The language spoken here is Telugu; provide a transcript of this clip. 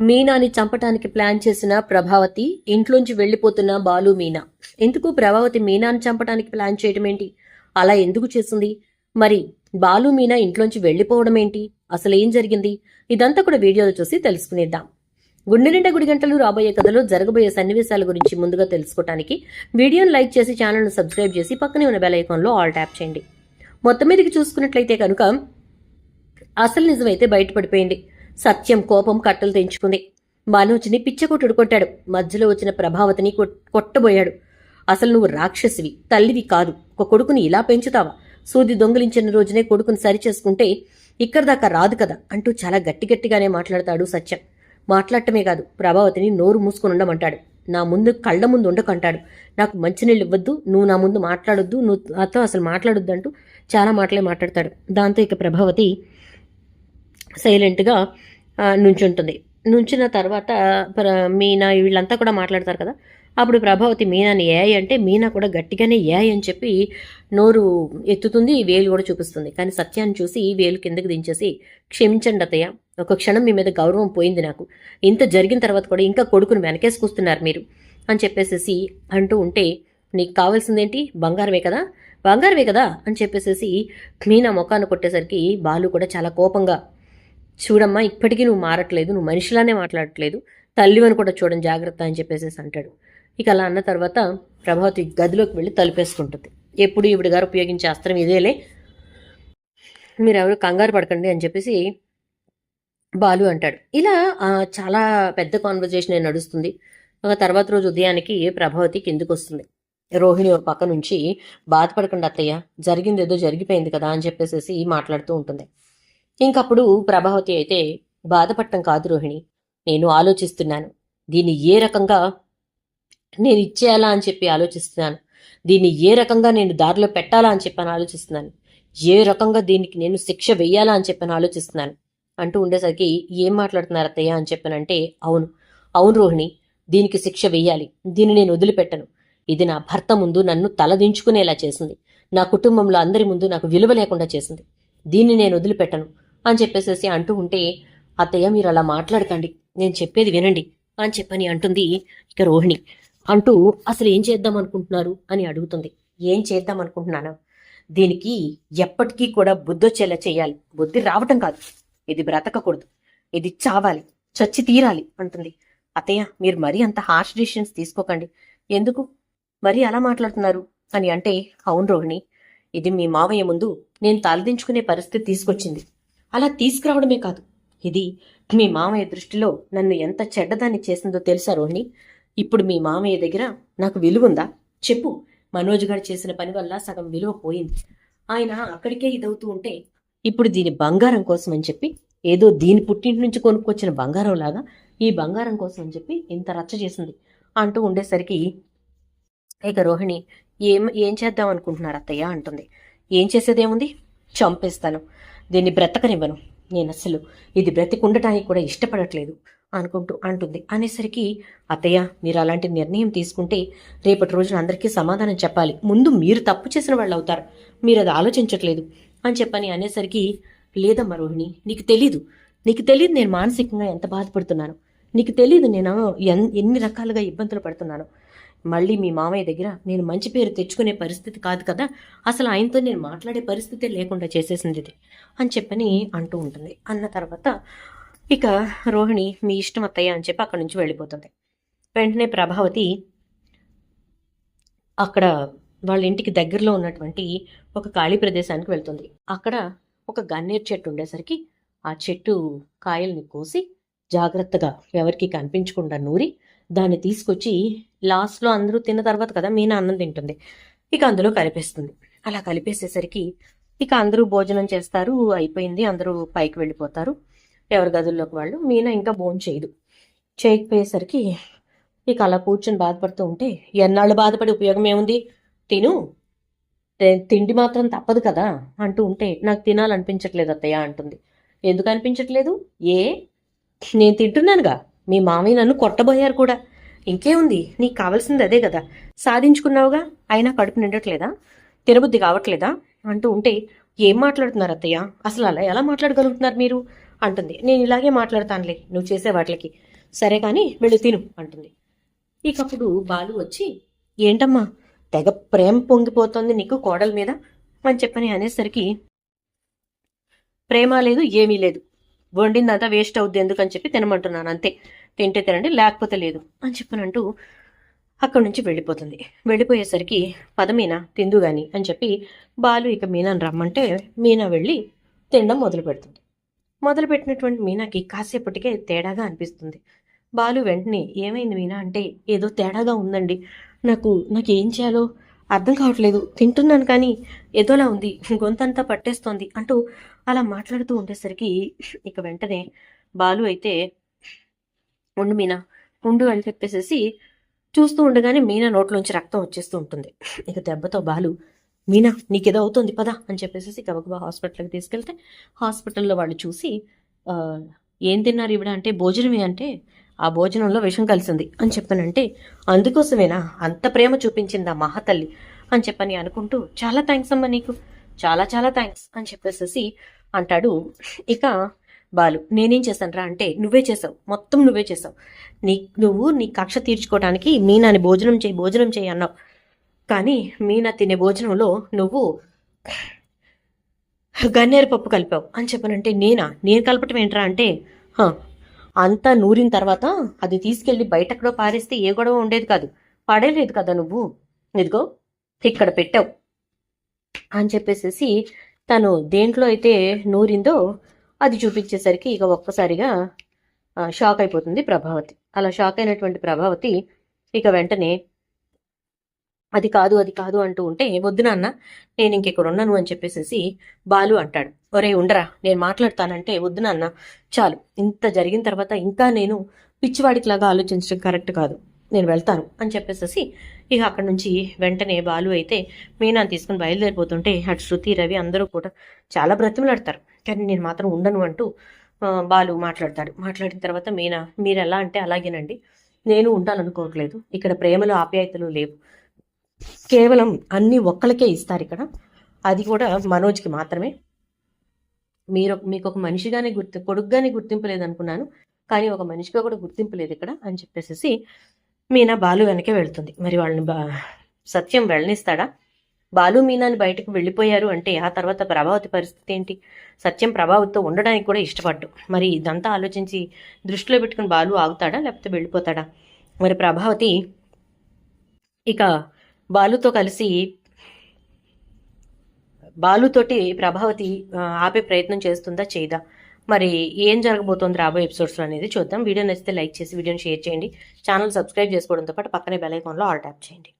మీనాని చంపటానికి ప్లాన్ చేసిన ప్రభావతి ఇంట్లోంచి వెళ్ళిపోతున్న బాలు మీనా. ఎందుకు ప్రభావతి మీనాని చంపటానికి ప్లాన్ చేయడం ఏంటి అలా ఎందుకు చేసింది మరి బాలు మీనా ఇంట్లోంచి వెళ్ళిపోవడం ఏంటి అసలు ఏం జరిగింది? ఇదంతా కూడా వీడియోలో చూసి తెలుసుకునేద్దాం. గుండె నిండా గుడి గంటలు రాబోయే కథలో జరగబోయే సన్నివేశాల గురించి ముందుగా తెలుసుకోవడానికి వీడియోను లైక్ చేసి ఛానల్ను సబ్స్క్రైబ్ చేసి పక్కనే ఉన్న బెల్ ఐకాన్లో ఆల్ ట్యాప్ చేయండి. మొత్తం మీదకి చూసుకున్నట్లయితే కనుక అసలు నిజమైతే బయటపడిపోయింది. సత్యం కోపం కట్టలు తెంచుకుంది. మనోజ్ని పిచ్చకొట్టుడు కొట్టాడు మధ్యలో వచ్చిన ప్రభావతిని కొట్టబోయాడు. అసలు నువ్వు రాక్షసివి తల్లివి కాదు. ఒక కొడుకుని ఇలా పెంచుతావా? సూది దొంగిలించిన రోజునే కొడుకుని సరిచేసుకుంటే ఇక్కడ దాకా రాదు కదా అంటూ చాలా గట్టి గట్టిగానే మాట్లాడతాడు సత్యం. మాట్లాడటమే కాదు ప్రభావతిని నోరు మూసుకుని ఉండమంటాడు. నా ముందు కళ్ళ ముందు ఉండకంటాడు. నాకు మంచినీళ్ళు ఇవ్వద్దు నువ్వు నా ముందు మాట్లాడొద్దు నువ్వు నాతో అసలు మాట్లాడొద్దు అంటూ చాలా మాటలే మాట్లాడతాడు. దాంతో ఇక ప్రభావతి సైలెంట్గా నుంచుంటుంది. నుంచిన తర్వాత మీనా వీళ్ళంతా కూడా మాట్లాడతారు కదా? అప్పుడు ప్రభావతి మీనాని ఏ అంటే మీనా కూడా గట్టిగానే ఏ అని చెప్పి నోరు ఎత్తుతుంది వేలు కూడా చూపిస్తుంది. కానీ సత్యాన్ని చూసి వేలు కిందకి దించేసి క్షమించండి అతయ్య ఒక క్షణం మీ మీద గౌరవం పోయింది నాకు. ఇంత జరిగిన తర్వాత కూడా ఇంకా కొడుకుని వెనకేసుకొస్తున్నారు మీరు అని చెప్పేసేసి అంటూ ఉంటే నీకు కావాల్సిందేంటి? బంగారమే కదా? బంగారమే కదా? అని చెప్పేసేసి మీనా ముఖాన్ని కొట్టేసరికి బాలు కూడా చాలా కోపంగా చూడమ్మా ఇప్పటికీ నువ్వు మారట్లేదు నువ్వు మనిషిలానే మాట్లాడట్లేదు తల్లివని కూడా చూడని జాగ్రత్త అని చెప్పేసి అంటాడు. ఇక అలా అన్న తర్వాత ప్రభావతి గదిలోకి వెళ్ళి తలుపేసుకుంటుంది. ఎప్పుడు ఈవిడ గారు ఉపయోగించే అస్త్రం ఇదేలే మీరు ఎవరు కంగారు పడకండి అని చెప్పేసి బాలు అంటాడు. ఇలా చాలా పెద్ద కాన్వర్జేషన్ నడుస్తుంది. ఒక తర్వాత రోజు ఉదయానికి ప్రభావతి కిందికి వస్తుంది రోహిణి ఒక పక్క నుంచి బాధపడకండి అత్తయ్య జరిగింది ఏదో జరిగిపోయింది కదా అని చెప్పేసి మాట్లాడుతూ ఉంటుంది. ఇంకప్పుడు ప్రభావతి అయితే బాధపడటం కాదు రోహిణి. నేను ఆలోచిస్తున్నాను. దీన్ని ఏ రకంగా నేను ఇచ్చేయాలా అని చెప్పి ఆలోచిస్తున్నాను. దీన్ని ఏ రకంగా నేను దారిలో పెట్టాలా అని చెప్పని ఆలోచిస్తున్నాను. ఏ రకంగా దీనికి నేను శిక్ష వెయ్యాలా అని చెప్పని ఆలోచిస్తున్నాను. అంటూ ఉండేసరికి ఏం మాట్లాడుతున్నారు అత్తయ్య అని చెప్పనంటే అవును అవును రోహిణి దీనికి శిక్ష వెయ్యాలి దీన్ని నేను వదిలిపెట్టను. ఇది నా భర్త ముందు నన్ను తలదించుకునేలా చేసింది. నా కుటుంబంలో అందరి ముందు నాకు విలువ లేకుండా చేసింది. దీన్ని నేను వదిలిపెట్టను. అని చెప్పేసేసి అంటూ ఉంటే అత్తయ్య మీరు అలా మాట్లాడకండి. నేను చెప్పేది వినండి అని చెప్పని అంటుంది ఇక రోహిణి. అంటూ అసలు ఏం చేద్దాం అనుకుంటున్నారు? అని అడుగుతుంది. ఏం చేద్దాం అనుకుంటున్నాను? దీనికి ఎప్పటికీ కూడా బుద్ధొచ్చేలా చేయాలి. బుద్ధి రావటం కాదు. ఇది బ్రతకకూడదు. ఇది చావాలి. చచ్చి తీరాలి అంటుంది. అత్తయ్య మీరు మరీ అంత హార్ష్ డిసిషన్స్ తీసుకోకండి. ఎందుకు? మరీ అలా మాట్లాడుతున్నారు? అని అంటే అవును రోహిణి. ఇది మీ మావయ్య ముందు నేను తలదించుకునే పరిస్థితి తీసుకొచ్చింది. అలా తీసుకురావడమే కాదు. ఇది మీ మామయ్య దృష్టిలో నన్ను ఎంత చెడ్డదాన్ని చేసిందో తెలుసా రోహిణి? ఇప్పుడు మీ మామయ్య దగ్గర నాకు విలువ ఉందా చెప్పు. మనోజ్ గారు చేసిన పని వల్ల సగం విలువ పోయింది. ఆయన అక్కడికే ఇదవుతూ ఉంటే ఇప్పుడు దీని బంగారం కోసం అని చెప్పి ఏదో దీని పుట్టింటి నుంచి కొనుక్కొచ్చిన బంగారం లాగా ఈ బంగారం కోసం అని చెప్పి ఇంత రచ్చ చేసింది అంటూ ఉండేసరికి ఇక రోహిణి ఏం ఏం చేద్దాం అనుకుంటున్నారు అత్తయ్య అంటుంది. ఏం చేసేదేముంది? చంపేస్తాను. దీన్ని బ్రతకనివ్వను. నేను అసలు ఇది బ్రతికుండటానికి కూడా ఇష్టపడట్లేదు అనుకుంటూ అంటుంది. అనేసరికి అత్తయ్య మీరు అలాంటి నిర్ణయం తీసుకుంటే రేపటి రోజున అందరికీ సమాధానం చెప్పాలి. ముందు మీరు తప్పు చేసిన వాళ్ళు అవుతారు. మీరు అది ఆలోచించట్లేదు అని చెప్పని అనేసరికి లేదమ్మా రోహిణి నీకు తెలీదు. నీకు తెలియదు నేను మానసికంగా ఎంత బాధపడుతున్నాను. నీకు తెలియదు నేను ఎన్ ఎన్ని రకాలుగా ఇబ్బందులు పడుతున్నాను. మళ్ళీ మీ మామయ్య దగ్గర నేను మంచి పేరు తెచ్చుకునే పరిస్థితి కాదు కదా అసలు ఆయనతో నేను మాట్లాడే పరిస్థితే లేకుండా చేసేసింది ఇది అని చెప్పని అంటూ ఉంటుంది. అన్న తర్వాత ఇక రోహిణి మీ ఇష్టం అత్తయ్య అని చెప్పి అక్కడి నుంచి వెళ్ళిపోతుంది. వెంటనే ప్రభావతి అక్కడ వాళ్ళ ఇంటికి దగ్గరలో ఉన్నటువంటి ఒక ఖాళీ ప్రదేశానికి వెళ్తుంది. అక్కడ ఒక గన్నేరు చెట్టు ఉండేసరికి ఆ చెట్టు కాయల్ని కోసి జాగ్రత్తగా ఎవరికి కనిపించకుండా నూరి దాన్ని తీసుకొచ్చి లాస్ట్లో అందరూ తిన్న తర్వాత కదా మీనా అన్నం తింటుంది. ఇక అందులో కలిపేస్తుంది. అలా కలిపేసేసరికి ఇక అందరూ భోజనం చేస్తారు అయిపోయింది అందరూ పైకి వెళ్ళిపోతారు. ఎవరి గదుల్లోకి వాళ్ళు మీనా ఇంకా భోజనం చేయదు. చేయకపోయేసరికి ఇక అలా కూర్చొని బాధపడుతూ ఉంటే ఎన్నాళ్ళు బాధపడి ఉపయోగం ఏముంది? తిను. తిండి మాత్రం తప్పదు కదా అంటూ ఉంటే నాకు తినాలనిపించట్లేదు అత్తయ్య అంటుంది. ఎందుకు అనిపించట్లేదు? ఏ నేను తింటున్నానుగా. మీ మామయ్య నన్ను కొట్టబోయారు కూడా. ఇంకేముంది? నీకు కావాల్సింది అదే కదా. సాధించుకున్నావుగా? అయినా కడుపు నిండట్లేదా? తినబుద్ధి కావట్లేదా? అంటూ ఉంటే ఏం మాట్లాడుతున్నారు అత్తయ్య? అసలు అలా ఎలా మాట్లాడగలుగుతున్నారు మీరు? అంటుంది. నేను ఇలాగే మాట్లాడతానులే. నువ్వు చేసే వాటికి. సరే కానీ వెళ్ళి తిను అంటుంది. ఇకప్పుడు బాలు వచ్చి ఏంటమ్మా? తెగ ప్రేమ పొంగిపోతుంది నీకు కోడల మీద? అని చెప్పని అనేసరికి ప్రేమ లేదు ఏమీ లేదు. వండిందంతా వేస్ట్ అవుద్ది ఎందుకని చెప్పి తినమంటున్నాను అంతే. తింటే తినండి లేకపోతే లేదు అని చెప్పనంటూ అక్కడి నుంచి వెళ్ళిపోతుంది. వెళ్ళిపోయేసరికి పదమీనా తిందు గాని అని చెప్పి బాలు ఇక మీనాను రమ్మంటే మీనా వెళ్ళి తినడం మొదలు పెడుతుంది. మొదలు పెట్టినటువంటి మీనాకి కాసేపటికే తేడాగా అనిపిస్తుంది. బాలు వెంటనే ఏమైంది మీనా? అంటే ఏదో తేడాగా ఉందండి. నాకు నాకు ఏం చేయాలో? అర్థం కావట్లేదు. తింటున్నాను కానీ ఏదోలా ఉంది. గొంతంతా పట్టేస్తోంది అంటూ అలా మాట్లాడుతూ ఉండేసరికి ఇక వెంటనే బాలు అయితే ఉండు మీనా ఉండు అని చెప్పేసేసి చూస్తూ ఉండగానే మీనా నోట్లోంచి రక్తం వచ్చేస్తూ ఉంటుంది. ఇక దెబ్బతో బాలు మీనా నీకేదో అవుతుంది పదా అని చెప్పేసి గబగబా హాస్పిటల్కి తీసుకెళ్తే హాస్పిటల్లో వాళ్ళు చూసి ఏం తిన్నారు ఇవిడ అంటే భోజనమే అంటే ఆ భోజనంలో విషం కలిసింది. అని చెప్పానంటే అందుకోసమేనా? అంత ప్రేమ చూపించింది ఆ మహాతల్లి అని చెప్పని అనుకుంటూ చాలా థ్యాంక్స్ అమ్మా నీకు. చాలా చాలా థ్యాంక్స్ అని చెప్పేసేసి అంటాడు ఇక బాలు. నేనేం చేశానురా అంటే నువ్వే చేసావు మొత్తం నువ్వే చేసావు నీ నువ్వు నీ కక్ష తీర్చుకోవడానికి మీనాని భోజనం చేయి భోజనం చేయి అన్నావు. కానీ మీనా తినే భోజనంలో నువ్వు గన్నేరు పప్పు కలిపావు అని చెప్పనంటే నేనా? నేను కలపటం ఏంట్రా అంటే అంతా నూరిన తర్వాత అది తీసుకెళ్ళి బయటక్కడో పారేస్తే ఏ గొడవ ఉండేది కాదు. పడేలేదు కదా నువ్వు. ఇదిగో ఇక్కడ పెట్టావు. అని చెప్పేసేసి తను దేంట్లో అయితే నూరిందో అది చూపించేసరికి ఇక ఒక్కసారిగా షాక్ అయిపోతుంది ప్రభావతి. అలా షాక్ అయినటువంటి ప్రభావతి ఇక వెంటనే అది కాదు అది కాదు అంటూ ఉంటే వద్దు నాన్న నేను ఇంకెక్కడ ఉన్నాను అని చెప్పేసేసి బాలు అంటాడు. ఒరే ఉండరా నేను మాట్లాడతానంటే వద్దు నాన్న చాలు. ఇంత జరిగిన తర్వాత ఇంకా నేను పిచ్చివాడికిలాగా ఆలోచించడం కరెక్ట్ కాదు. నేను వెళ్తాను అని చెప్పేసేసి ఇక అక్కడి నుంచి వెంటనే బాలు అయితే మీనాన్ని తీసుకుని బయలుదేరిపోతుంటే అటు శృతి రవి అందరూ కూడా చాలా బ్రతిమలాడతారు. కానీ నేను మాత్రం ఉండను అంటూ బాలు మాట్లాడతాడు. మాట్లాడిన తర్వాత మీనా మీరు ఎలా అంటే అలాగేనండి. నేను ఉండాలనుకోవట్లేదు. ఇక్కడ ప్రేమలు ఆప్యాయతలు లేవు. కేవలం అన్ని ఒక్కరికే ఇస్తారు ఇక్కడ. అది కూడా మనోజ్కి మాత్రమే. మీరు మీకు ఒక మనిషిగానే గుర్తు కొడుకుగానే గుర్తింపు లేదనుకున్నాను కానీ ఒక మనిషిగా కూడా గుర్తింపు లేదు ఇక్కడ అని చెప్పేసి మీనా బాలు వెనకే వెళ్తుంది. మరి వాళ్ళని సత్యం వెళ్ళనిస్తాడా బాలు మీనాని బయటకు వెళ్ళిపోయారు అంటే ఆ తర్వాత ప్రభావతి పరిస్థితి ఏంటి? సత్యం ప్రభావతితో ఉండడానికి కూడా ఇష్టపడ్డు. మరి ఇదంతా ఆలోచించి దృష్టిలో పెట్టుకుని బాలు ఆగుతాడా లేకపోతే వెళ్ళిపోతాడా? మరి ప్రభావతి ఇక బాలుతో కలిసి బాలుతోటి ప్రభావతి ఆపే ప్రయత్నం చేస్తుందా చేయదా మరి ఏం జరగబోతోంది రాబోయే ఎపిసోడ్స్లో అనేది చూద్దాం. వీడియో నచ్చితే లైక్ చేసి వీడియోని షేర్ చేయండి. ఛానల్ సబ్స్క్రైబ్ చేసుకోవడంతో పాటు పక్కనే బెల్ ఐకాన్లో ఆల్ ట్యాప్ చేయండి.